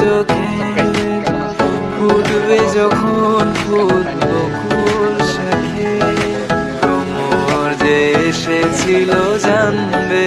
চোখে ফুটবে যখন ফুল বকুল শাখে। ভ্রমর যে এসেছিল জানবে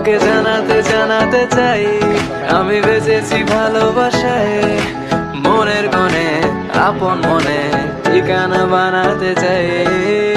তোকে জানাতে জানাতে চাই। আমি বেঁচেছি ভালোবাসায় মনের গনে আপন মনে ঠিকানা বানাতে চাই।